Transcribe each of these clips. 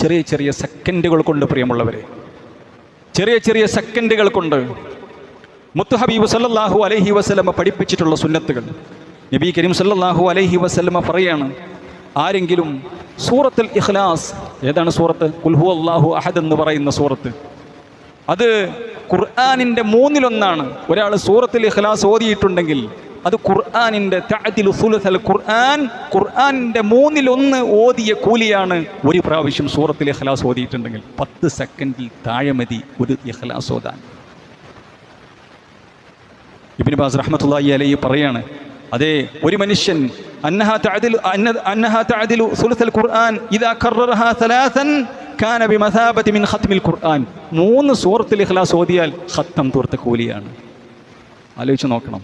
ചെറിയ ചെറിയ സെക്കൻഡുകൾ കൊണ്ട് പ്രിയമുള്ളവരെ. ചെറിയ ചെറിയ സെക്കൻഡുകൾ കൊണ്ട് മുത്തു ഹബീബ് സല്ലല്ലാഹു അലൈഹി വസല്ലമ പഠിപ്പിച്ചിട്ടുള്ള സുന്നത്തുകൾ. നബി കരീം സല്ലാഹു അലഹി വസ്ലമ പറയാണ് ആരെങ്കിലും സൂറത്തിൽ ഇഖ്ലാസ് ഏതാണ് സൂറത്ത്? കുൽഹു അള്ളാഹു അഹദ് എന്ന് പറയുന്ന സൂറത്ത്. അത് ഖുർആാനിന്റെ മൂന്നിലൊന്നാണ്. ഒരാൾ സൂറത്തിൽ ഇഖ്ലാസ് ഓതിയിട്ടുണ്ടെങ്കിൽ അത് ഖുർആാനിന്റെ തഅദിലു സുലുസൽ ഖുർആൻ ഖുർആാനിന്റെ മൂന്നിലൊന്ന് ഓതിയ കൂലിയാണ് ഒരു പ്രാവശ്യം സൂറത്തുൽ ഇഖ്ലാസ് ഓതിയിട്ടുണ്ടെങ്കിൽ പത്ത് സെക്കൻഡിൽ താഴെ മതി ഒരു ഇഖ്ലാസ് ഓതാൻ. ഇബിൻ ബാസ് റഹ്മത്തുള്ളാഹി അലൈഹി പറയാണ് അതെ ഒരു മനുഷ്യൻ അന്നഹ തഅദിലു അന്ന- അന്നഹ തഅദിലു സുലുസൽ ഖുർആൻ ഇദാ കററഹ സലാസൻ കാന ബിമസാബതി മിൻ ഖത്മിൽ ഖുർആൻ. മൂന്ന് സൂറത്തുൽ ഇഖ്ലാസ് ഓതിയാൽ ഖത്തം തീർത്ത കൂലിയാണ്. ആലോചിച്ച് നോക്കണം.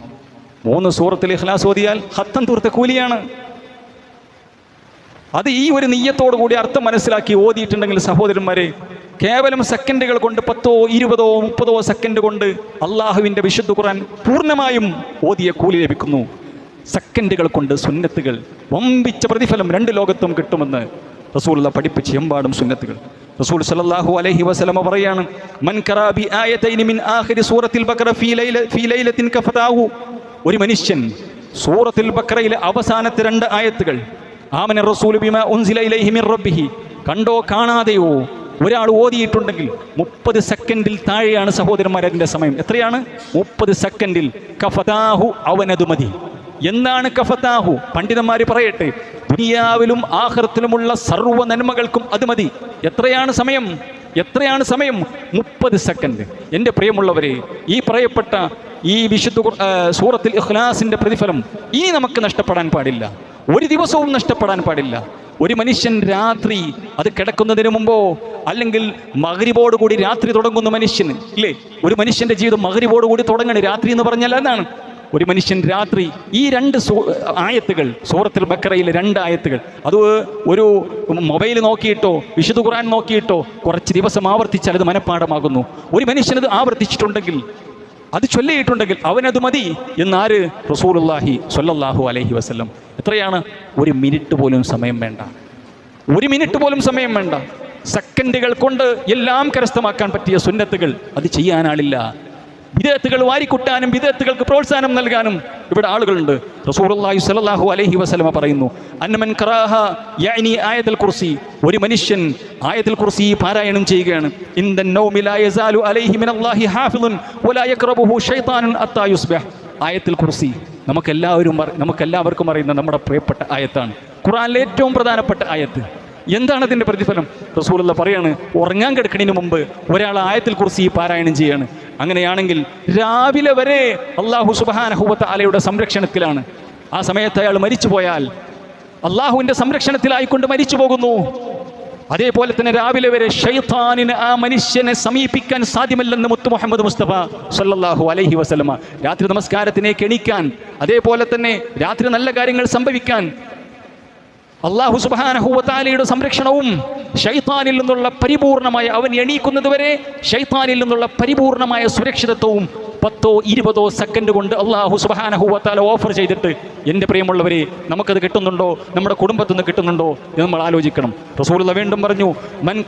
മൂന്ന് സൂറത്തിൽ ഇഖ്ലാസ് ഓതിയാൽ ഹത്തം തീർത്ത കൂലിയാണ്. അത് ഈ ഒരു നെയ്യത്തോടു കൂടി അർത്ഥം മനസ്സിലാക്കി ഓതിയിട്ടുണ്ടെങ്കിൽ സഹോദരന്മാരെ കേവലം സെക്കൻഡുകൾ കൊണ്ട് പത്തോ ഇരുപതോ മുപ്പതോ സെക്കൻഡ് കൊണ്ട് അള്ളാഹുവിന്റെ വിശുദ്ധ ഖുർആൻ പൂർണമായും ഓതിയ കൂലി ലഭിക്കുന്നു. സെക്കൻഡുകൾ കൊണ്ട് സുന്നത്തുകൾ വമ്പിച്ച പ്രതിഫലം രണ്ട് ലോകത്തും കിട്ടുമെന്ന് റസൂലുള്ള പഠിപ്പിച്ച എമ്പാടും സുന്നത്തുകൾ. റസൂൽ സല്ലല്ലാഹു അലൈഹി വസല്ലമ പറയാണ് മൻ കറാബി ആയതൈനി മിൻ ആഖിരി സൂറത്തിൽ ബഖറ ഫീ ലൈല ഫീ ലൈലത്തിൻ കഫതാഹു ഒരു മനുഷ്യൻ സൂറത്തിൽ ബക്രയിലെ അവസാനത്തെ രണ്ട് ആയത്തുകൾ ആമന റസൂൽ റബ്ബിഹി കണ്ടോ കാണാതെയോ ഒരാൾ ഓതിയിട്ടുണ്ടെങ്കിൽ മുപ്പത് സെക്കൻഡിൽ താഴെയാണ് സഹോദരന്മാർ അതിന്റെ സമയം. എത്രയാണ്? മുപ്പത് സെക്കൻഡിൽ. കഫതാഹു അവനതു മതി. എന്താണ് കഫതാഹു? പണ്ഡിതന്മാർ പറയട്ടെ ദുനിയാവിലും ആഹൃത്തിലുമുള്ള സർവ നന്മകൾക്കും അത് മതി എത്രയാണ് സമയം? എത്രയാണ് സമയം? മുപ്പത് സെക്കൻഡ്. എന്റെ പ്രിയമുള്ളവരെ ഈ പറയപ്പെട്ട ഈ വിശുദ്ധ സൂറത്തിൽ ഇഖ്ലാസിന്റെ പ്രതിഫലം ഇനി നമുക്ക് നഷ്ടപ്പെടാൻ പാടില്ല. ഒരു ദിവസവും നഷ്ടപ്പെടാൻ പാടില്ല. ഒരു മനുഷ്യൻ രാത്രി അത് കിടക്കുന്നതിന് മുമ്പോ അല്ലെങ്കിൽ മകരിബോട് കൂടി രാത്രി തുടങ്ങുന്ന മനുഷ്യന് ഇല്ലേ? ഒരു മനുഷ്യന്റെ ജീവിതം മകരിബോട് കൂടി തുടങ്ങണ രാത്രി എന്ന് പറഞ്ഞാൽ അതാണ്. ഒരു മനുഷ്യൻ രാത്രി ഈ രണ്ട് ആയത്തുകൾ സൂറത്തിൽ ബക്കറയിലെ രണ്ട് ആയത്തുകൾ അത് ഒരു മൊബൈൽ നോക്കിയിട്ടോ വിശുദ്ധ ഖുറാൻ നോക്കിയിട്ടോ കുറച്ച് ദിവസം ആവർത്തിച്ചാൽ അത് മനഃപ്പാടമാകുന്നു ഒരു മനുഷ്യനത് ആവർത്തിച്ചിട്ടുണ്ടെങ്കിൽ അത് ചൊല്ലിയിട്ടുണ്ടെങ്കിൽ അവനത് മതി എന്നാര് റസൂലുള്ളാഹി സൊല്ലാഹു അലഹി വസല്ലം. എത്രയാണ്? ഒരു മിനിറ്റ് പോലും സമയം വേണ്ട. ഒരു മിനിറ്റ് പോലും സമയം വേണ്ട. സെക്കൻഡുകൾ കൊണ്ട് എല്ലാം കരസ്ഥമാക്കാൻ പറ്റിയ സുന്നത്തുകൾ അത് ചെയ്യാനാളില്ല. വിദേത്തുകൾ വാരിക്കുട്ടാനും വിദേത്തുകൾക്ക് പ്രോത്സാഹനം നൽകാനും ഇവിടെ ആളുകളുണ്ട്. റസൂലുള്ളാഹി സ്വല്ലല്ലാഹു അലൈഹി വസല്ലമ പറയുന്നു അന്നമൻ ഖറാഹ യഅനി ആയത്തുൽ കുർസി ഒരു മനുഷ്യൻ ആയത്തുൽ കുർസി പാരായണം ചെയ്യുകയാണ്. ആയത്തിൽ കുർസി നമുക്കെല്ലാവരും നമുക്കെല്ലാവർക്കും അറിയുന്ന നമ്മുടെ പ്രിയപ്പെട്ട ആയത്താണ്. ഖുറാനിലെ ഏറ്റവും പ്രധാനപ്പെട്ട ആയത്ത്. എന്താണ് അതിന്റെ പ്രതിഫലം? റസൂലുള്ള പറയാണ് ഉറങ്ങാൻ കിടക്കുന്നതിന് മുമ്പ് ഒരാൾ ആയത്തിൽ കുറിച്ച് ഈ പാരായണം ചെയ്യാണ്. അങ്ങനെയാണെങ്കിൽ രാവിലെ വരെ അള്ളാഹു സുബാനഹുബത്ത് അലയുടെ സംരക്ഷണത്തിലാണ്. ആ സമയത്ത് അയാൾ മരിച്ചു പോയാൽ അള്ളാഹുവിന്റെ സംരക്ഷണത്തിലായിക്കൊണ്ട് മരിച്ചു പോകുന്നു. അതേപോലെ തന്നെ രാവിലെ വരെ ഷൈത്താനിന് ആ മനുഷ്യനെ സമീപിക്കാൻ സാധ്യമല്ലെന്ന് മുത്തു മുഹമ്മദ് മുസ്തഫ സല്ലാഹു അലൈഹി വസ്ലമ രാത്രി നമസ്കാരത്തിനെ കെണിക്കാൻ അതേപോലെ തന്നെ രാത്രി നല്ല കാര്യങ്ങൾ സംഭവിക്കാൻ അള്ളാഹു സുബാനഹുവത്താലയുടെ സംരക്ഷണവും ഷൈത്താനിൽ നിന്നുള്ള പരിപൂർണമായ അവൻ എണീക്കുന്നതുവരെ ഷൈത്താനിൽ നിന്നുള്ള പരിപൂർണമായ സുരക്ഷിതത്വവും പത്തോ ഇരുപതോ സെക്കൻഡ് കൊണ്ട് അള്ളാഹു സുബാനഹുവത്താല ഓഫർ ചെയ്തിട്ട് എന്റെ പ്രിയമുള്ളവരെ നമുക്കത് കിട്ടുന്നുണ്ടോ? നമ്മുടെ കുടുംബത്തിൽ നിന്ന് കിട്ടുന്നുണ്ടോ? എന്ന് നമ്മൾ ആലോചിക്കണം. റസൂലുള്ള വീണ്ടും പറഞ്ഞു മൻ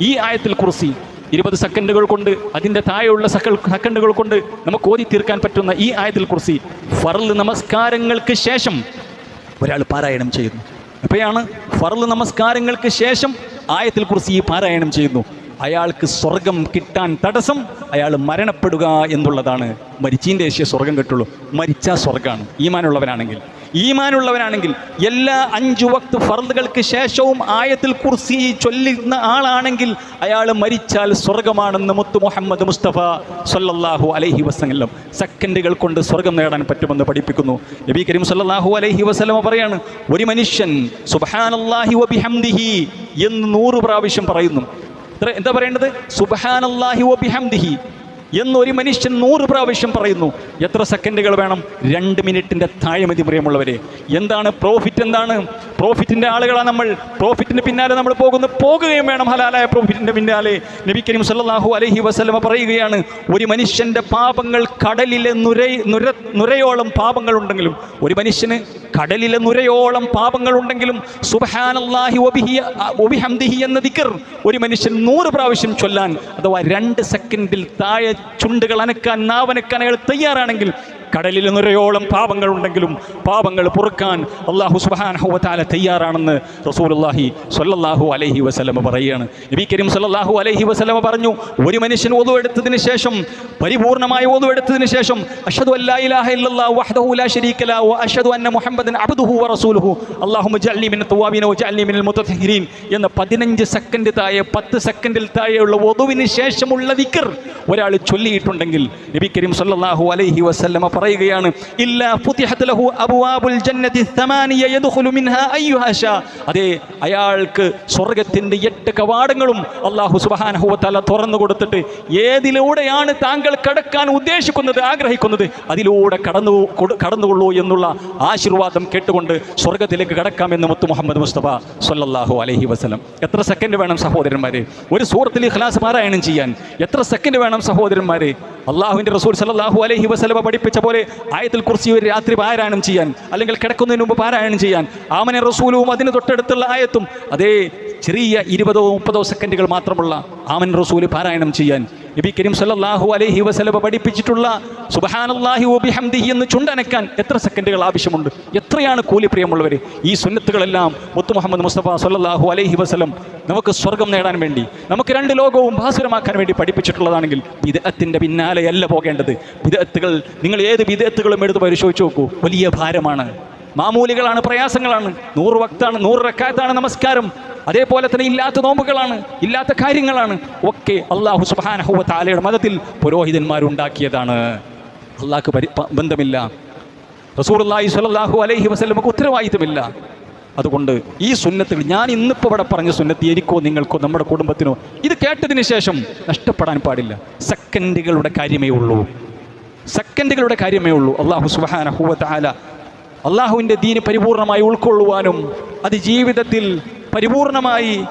ഈ ആയത്തിൽ കുർസി ഇരുപത് സെക്കൻഡുകൾ കൊണ്ട് അതിന്റെ താഴെയുള്ള സക്കൾ സെക്കൻഡുകൾ കൊണ്ട് നമുക്ക് ഓതി തീർക്കാൻ പറ്റുന്ന ഈ ആയത്തിൽ കുറിച്ച് ഫർൾ നമസ്കാരങ്ങൾക്ക് ശേഷം ഒരാൾ പാരായണം ചെയ്യുന്നു. എപ്പോഴാണ് ഫർൾ നമസ്കാരങ്ങൾക്ക് ശേഷം ആയത്തിൽ കുറിച്ച് ഈ പാരായണം ചെയ്യുന്നു. അയാൾക്ക് സ്വർഗം കിട്ടാൻ തടസ്സം അയാൾ മരണപ്പെടുക എന്നുള്ളതാണ്. മരിച്ചീന്റെ ശേഷം സ്വർഗം കിട്ടുള്ളൂ. മരിച്ച സ്വർഗമാണ് ഈമാനുള്ളവനാണെങ്കിൽ. ഈമാനുള്ളവനാണെങ്കിൽ എല്ലാ അഞ്ചു വക്ത് ഫർദുകൾക്ക് ശേഷവും ആയത്തിൽ കുർസി ചൊല്ലുന്ന ആളാണെങ്കിൽ അയാൾ മരിച്ചാൽ സ്വർഗമാണെന്ന് മുത്തു മുഹമ്മദ് മുസ്തഫ സൊല്ലാഹു അലഹി വസ്ലം സെക്കൻഡുകൾ കൊണ്ട് സ്വർഗം നേടാൻ പറ്റുമെന്ന് പഠിപ്പിക്കുന്നു. നബി കരീം സല്ലാഹു അലഹി വസ്ലമ പറയാണ് ഒരു മനുഷ്യൻ സുബ്ഹാനല്ലാഹി വബിഹംദിഹി എന്ന് നൂറ് പ്രാവശ്യം പറയുന്നു. എന്താ പറയേണ്ടത്? സുബ്ഹാനല്ലാഹി വബിഹംദിഹി. എന്നൊരു മനുഷ്യൻ നൂറ് പ്രാവശ്യം പറയുന്നു എത്ര സെക്കൻഡുകൾ വേണം? രണ്ട് മിനിറ്റിന്റെ താഴെമതി പ്രിയമുള്ളവരെ. എന്താണ്? പ്രോഫിറ്റ് എന്താണ്? പ്രോഫിറ്റിന്റെ ആളുകളാണ് നമ്മൾ. പ്രോഫിറ്റിന്റെ പിന്നാലെ നമ്മൾ പോകുന്നു. പോകുകയും വേണം. ഹലാലായ പ്രോഫിറ്റിന്റെ പിന്നാലെ. നബി കരീം സല്ലാഹു അലഹി വസ്ലമ പറയുകയാണ് ഒരു മനുഷ്യന്റെ പാപങ്ങൾ കടലിലെ നുര നുര നുരയോളം പാപങ്ങളുണ്ടെങ്കിലും ഒരു മനുഷ്യന് കടലിലെ നുരയോളം പാപങ്ങളുണ്ടെങ്കിലും സുബ്ഹാനല്ലാഹി വബിഹി വബിഹംദിഹി എന്ന ദിക്കർ ഒരു മനുഷ്യൻ നൂറ് പ്രാവശ്യം ചൊല്ലാൻ അഥവാ രണ്ട് സെക്കൻഡിൽ താഴെ ചുണ്ടുകൾ അനക്കാൻ നാവനക്കാൻ അയാൾ തയ്യാറാണെങ്കിൽ കടലിൽ നിറയോളം പാപങ്ങൾ ഉണ്ടെങ്കിലും പാപങ്ങൾ പൊറുക്കാൻ അള്ളാഹു സുബാനഹുവത്താല തയ്യാറാണെന്ന് റസൂലുള്ളാഹി സൊല്ലാഹു അലഹി വസ്ലമ പറയുകയാണ് നബി കരീം സല്ലാഹു അലഹി വസ്ലമ പറഞ്ഞു ഒരു മനുഷ്യൻ ഓതു എടുത്തതിന് ശേഷം പരിപൂർണമായി ഓതു എടുത്തതിന് ശേഷം മുതതഹിരീൻ. എന്ന 15 സെക്കൻഡ് താഴെ 10 സെക്കൻഡിൽ താഴെയുള്ള ഒതുവിന് ശേഷമുള്ള ദിക്ർ ഒരാൾ ചൊല്ലിയിട്ടുണ്ടെങ്കിൽ നബി കരീം സല്ലാഹു അലൈഹി വസല്ലമ പറയുകയാണ് അതെ അയാൾക്ക് സ്വർഗത്തിന്റെ എട്ട് കവാടങ്ങളും അള്ളാഹു സുബ്ഹാനഹു വ തുറന്നു കൊടുത്തിട്ട് ഏതിലൂടെയാണ് താങ്കൾ കടക്കാൻ ഉദ്ദേശിക്കുന്നത് ആഗ്രഹിക്കുന്നത്? അതിലൂടെ കടന്നു കൊടു- കടന്നുകൊള്ളൂ എന്നുള്ള ആശീർവാദം കേട്ടുകൊണ്ട് സ്വർഗത്തിലേക്ക് കടക്കാമെന്ന് മുത്തു മുഹമ്മദ് മുസ്തഫ സൊല്ലാഹു അലഹി വസ്ലം എത്ര സെക്കൻഡ് വേണം സഹോദരന്മാരെ? ഒരു സൂറത്തിൽ ഇഖ്ലാസ് പാരായണം ചെയ്യാൻ. എത്ര സെക്കൻഡ് വേണം സഹോദരന്മാരെ? അള്ളാഹുവിന്റെ റസൂൽ സല്ലല്ലാഹു അലഹി വസ്ലമ പഠിപ്പിച്ച പോലെ ആയത്തിൽ കുറിച്ച് ഒരു രാത്രി പാരായണം ചെയ്യാൻ അല്ലെങ്കിൽ കിടക്കുന്നതിന് മുമ്പ് പാരായണം ചെയ്യാൻ ആമന റസൂലും അതിന് തൊട്ടടുത്തുള്ള ആയത്തും അതേ ചെറിയ ഇരുപതോ മുപ്പതോ സെക്കൻഡുകൾ മാത്രമുള്ള ആമൻ റസൂൽ പാരായണം ചെയ്യാൻ നബി കരീം സല്ലല്ലാഹു അലൈഹി വസലബ പഠിപ്പിച്ചിട്ടുള്ള സുബ്ഹാനല്ലാഹി വബിഹംദിഹി എന്ന് ചുണ്ടനക്കാൻ എത്ര സെക്കൻഡുകൾ ആവശ്യമുണ്ട്? എത്രയാണ് കൂലി പ്രിയമുള്ളവരെ? ഈ സുന്നത്തുകളെല്ലാം മുത്തു മുഹമ്മദ് മുസ്തഫ സല്ലല്ലാഹു അലൈഹി വസല്ലം നമുക്ക് സ്വർഗം നേടാൻ വേണ്ടി നമുക്ക് രണ്ട് ലോകവും ഭാസുരമാക്കാൻ വേണ്ടി പഠിപ്പിച്ചിട്ടുള്ളതാണെങ്കിൽ വിദഗ്ധത്തിന്റെ പിന്നാലെയല്ല പോകേണ്ടത്. വിദഗ്ധത്തുകൾ നിങ്ങൾ ഏത് വിദഗ്ധത്തുകളും എടുത്ത് പരിശോധിച്ച് നോക്കൂ. വലിയ ഭാരമാണ്. മാമൂലികളാണ് പ്രയാസങ്ങളാണ്. നൂറ് വക്താണ് നൂറ് റക്കാത്താണ് നമസ്കാരം. അതേപോലെ തന്നെ ഇല്ലാത്ത നോമ്പുകളാണ് ഇല്ലാത്ത കാര്യങ്ങളാണ്. ഒക്കെ അള്ളാഹു സുബാനഹുവ താലയുടെ മതത്തിൽ പുരോഹിതന്മാരുണ്ടാക്കിയതാണ്. അള്ളാഹ്ക്ക് പരി ബന്ധമില്ല. റസൂർല്ലാഹി സ്വല്ലല്ലാഹു അലൈഹി വസ്ലമക്ക് ഉത്തരവാദിത്തമില്ല. അതുകൊണ്ട് ഈ സുന്നത്തുകൾ ഞാൻ ഇന്നിപ്പോൾ ഇവിടെ പറഞ്ഞ സുന്നത്ത് എനിക്കോ നിങ്ങൾക്കോ നമ്മുടെ കുടുംബത്തിനോ ഇത് കേട്ടതിന് ശേഷം നഷ്ടപ്പെടാൻ പാടില്ല. സെക്കൻഡുകളുടെ കാര്യമേ ഉള്ളൂ. സെക്കൻഡുകളുടെ കാര്യമേ ഉള്ളൂ. അള്ളാഹു സുബാന താല അള്ളാഹുവിന്റെ ദീന് പരിപൂർണമായി ഉൾക്കൊള്ളുവാനും അത് ജീവിതത്തിൽ പരിപൂർണമായി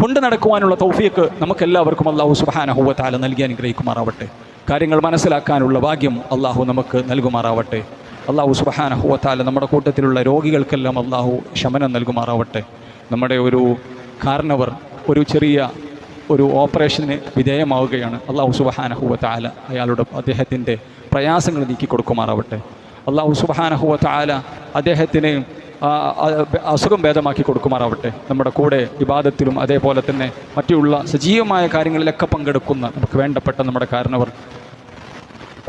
കൊണ്ടു നടക്കുവാനുള്ള തൗഫീക്ക് നമുക്കെല്ലാവർക്കും അള്ളാഹു സുഹാനഹുവത്താല താല നൽകി അനുഗ്രഹിക്കുമാറാവട്ടെ. കാര്യങ്ങൾ മനസ്സിലാക്കാനുള്ള ഭാഗ്യം അള്ളാഹു നമുക്ക് നൽകുമാറാവട്ടെ. അള്ളാഹു സുഹാനഹുവത്താല താല നമ്മുടെ കൂട്ടത്തിലുള്ള രോഗികൾക്കെല്ലാം അള്ളാഹു ശമനം നൽകുമാറാവട്ടെ. നമ്മുടെ ഒരു കാരണവർ ഒരു ചെറിയ ഒരു ഓപ്പറേഷന് വിധേയമാവുകയാണ്. അള്ളാഹു സുബഹാനഹുവത്താല അയാളുടെ അദ്ദേഹത്തിന്റെ പ്രയാസങ്ങൾ നീക്കി കൊടുക്കുമാറാവട്ടെ അള്ളാഹു സുബഹാനഹുവ താല അദ്ദേഹത്തിന് അസുഖം ഭേദമാക്കി കൊടുക്കുമാറാവട്ടെ. നമ്മുടെ കൂടെ വിവാദത്തിലും അതേപോലെ തന്നെ മറ്റുള്ള സജീവമായ കാര്യങ്ങളിലൊക്കെ പങ്കെടുക്കുന്ന നമുക്ക് വേണ്ടപ്പെട്ട നമ്മുടെ കാരണവർ.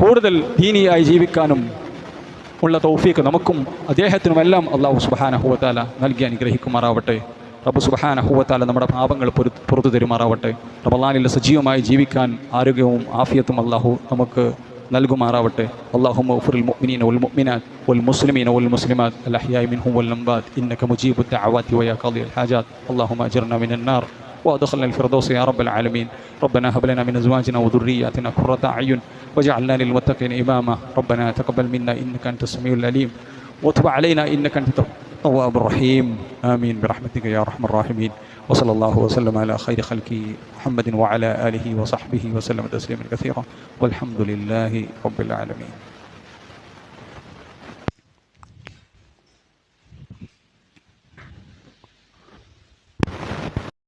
കൂടുതൽ ദീനിയായി ജീവിക്കാനും ഉള്ള തൗഫീക്ക് നമുക്കും അദ്ദേഹത്തിനുമെല്ലാം അള്ളാഹു സുബഹാനഹുവത്താല നൽകി അനുഗ്രഹിക്കുമാറാവട്ടെ. റബ്ബ് സുബഹാനഹുവത്താല നമ്മുടെ പാപങ്ങൾ പൊരു പുറത്തു തരുമാറാവട്ടെ. റമലാനിൽ സജീവമായി ജീവിക്കാൻ ആരോഗ്യവും ആഫിയത്തും അള്ളാഹു നമുക്ക് നൽകുമാറാവട്ടെ അള്ളാഹു മഫുൽ മുഅ്മിനീന വൽ മുഅ്മിനാത്ത് വൽ മുസ്ലിമീന വൽ മുസ്ലിമാത്ത് അൽ അഹ്യാഇ മിൻഹും വൽ അംവാത് ഇന്നക മുജീബു الدعوات ويا قاضي الحاجات اللهم اجرنا من النار وادخلنا الفردوس يا رب العالمين ربنا هب لنا من ازواجنا وذرياتنا قرة اعين واجعلنا للمتقين اماما ربنا تقبل منا انك انت السميع العليم وتب علينا انك انت التواب الرحيم. آمين. برحمتك يا أرحم الراحمين. وصلى الله وسلم على خير خلقه محمد وعلى آله وصحبه وسلم تسليما كثيرا. والحمد لله رب العالمين.